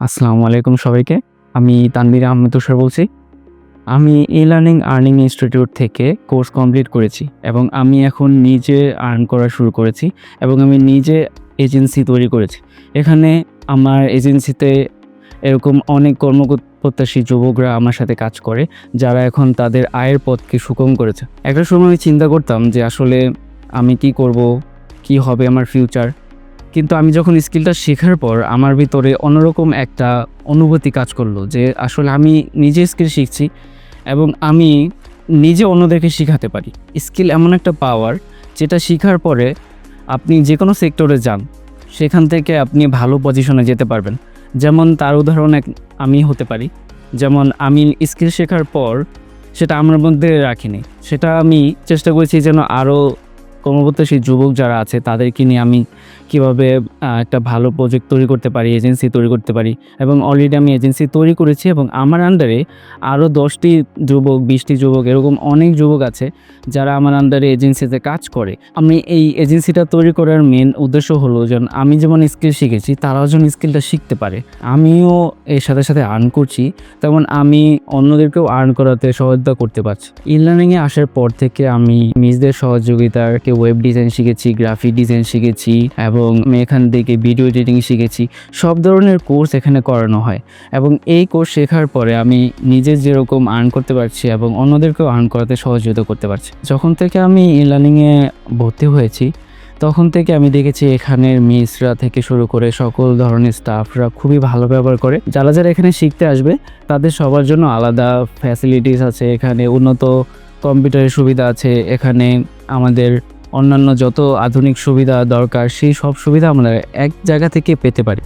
আসসালামু আলাইকুম সবাইকে। আমি তানভীর আহমেদ তুষার বলছি। আমি ই লার্নিং আর্নিং ইনস্টিটিউট থেকে কোর্স কমপ্লিট করেছি এবং আমি এখন নিজে আর্ন করা শুরু করেছি এবং আমি নিজে এজেন্সি তৈরি করেছি। এখানে আমার এজেন্সিতে এরকম অনেক কর্মপ্রত্যাশী যুবকরা আমার সাথে কাজ করে, যারা এখন তাদের আয়ের পথকে সুগম করেছে। একটা সময় আমি চিন্তা করতাম যে আসলে আমি কি করব, কি হবে আমার ফিউচার কিন্তু আমি যখন স্কিলটা শেখার পর আমার ভিতরে অন্যরকম একটা অনুভূতি কাজ করল যে আসলে আমি নিজে স্কিল শিখছি এবং আমি নিজে অন্যদেরকে শেখাতে পারি। স্কিল এমন একটা পাওয়ার যেটা শেখার পরে আপনি যে কোনো সেক্টরে যান, সেখান থেকে আপনি ভালো পজিশনে যেতে পারবেন। যেমন তার উদাহরণ এক আমি হতে পারি। যেমন আমি স্কিল শেখার পর সেটা আমার মধ্যে রাখিনি। সেটা আমি চেষ্টা করেছি যেন আরও কর্মপ্রত্যাশী যুবক যারা আছে, তাদেরকে নিয়ে আমি কীভাবে একটা ভালো প্রজেক্ট তৈরি করতে পারি এজেন্সি তৈরি করতে পারি এবং অলরেডি আমি এজেন্সি তৈরি করেছি এবং আমার আন্ডারে আরও দশটি যুবক, বিশটি যুবক, এরকম অনেক যুবক আছে যারা আমার আন্ডারে এজেন্সিতে কাজ করে। আমি এই এজেন্সিটা তৈরি করার মেন উদ্দেশ্য হলো যেন আমি যেমন স্কিল শিখেছি, তারাও যেন স্কিলটা শিখতে পারে। আমিও এর সাথে সাথে আর্ন করছি, তেমন আমি অন্যদেরকেও আর্ন করাতে সহায়তা করতে পারছি। ই লার্নিংয়ে আসার পর থেকে আমি মিসদের সহযোগিতাকে ওয়েব ডিজাইন শিখেছি গ্রাফিক ডিজাইন শিখেছি এবং আমি এখান থেকে ভিডিও এডিটিং শিখেছি। সব ধরনের কোর্স এখানে করানো হয় এবং এই কোর্স শেখার পরে আমি নিজে যেরকম আর্ন করতে পারছি এবং অন্যদেরকেও আর্ন করাতে সহযোগিতা করতে পারছি। যখন থেকে আমি ই লার্নিংয়ে ভর্তি হয়েছি, তখন থেকে আমি দেখেছি এখানের মিসরা থেকে শুরু করে সকল ধরনের স্টাফরা খুবই ভালো ব্যবহার করে। যারা যারা এখানে শিখতে আসবে, তাদের সবার জন্য আলাদা ফ্যাসিলিটিস আছে। এখানে উন্নত কম্পিউটারের সুবিধা আছে। এখানে আমাদের অন্যান্য যত আধুনিক সুবিধা দরকার সেই সব সুবিধা আমরা এক জায়গা থেকে পেতে পারি।